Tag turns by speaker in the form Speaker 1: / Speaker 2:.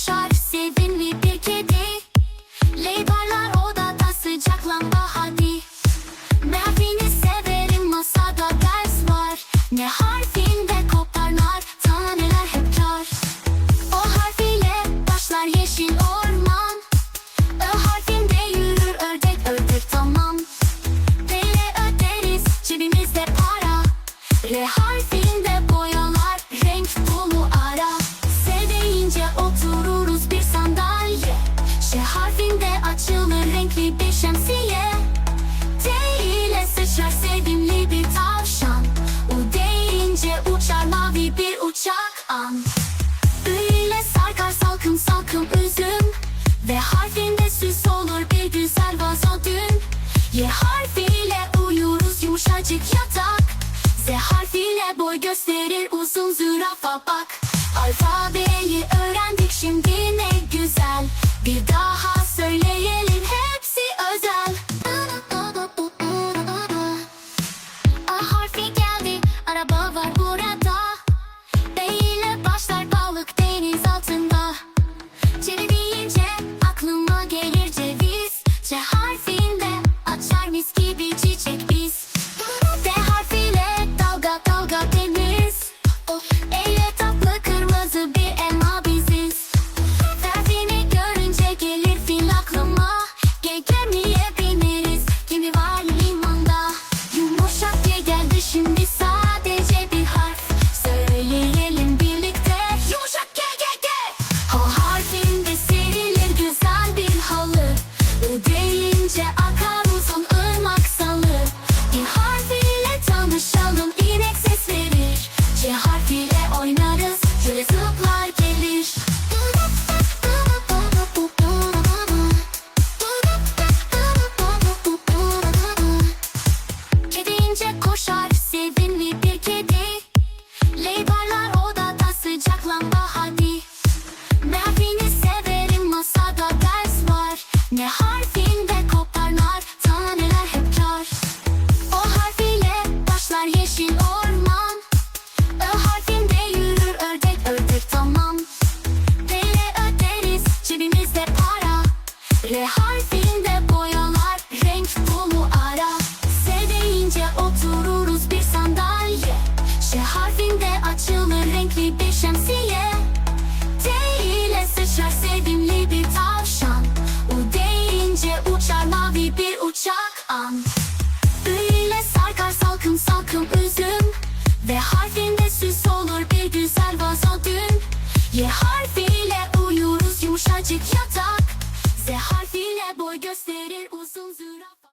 Speaker 1: koşar bir kedi Leybarlar odada sıcak lamba hadi. Severim masada ders var. Ne harfinde kopar nar hep kar. O harfiyle başlar yeşil orman. Ö harfinde yürür ördek ördek tamam. Dele öderiz cebimizde para. R harfi kitaba bak Alfabeyi öğrendik şimdi ne güzel. Bir daha Sevimli bir tavşan. U deyince uçar mavi bir uçak an. Büyüyle sarkar salkım salkım üzüm. Ve harfinde süs olur bir güzel vazo dün. Y harfiyle uyuruz yumuşacık yatak. Z harfiyle boy gösterir uzun zürafa.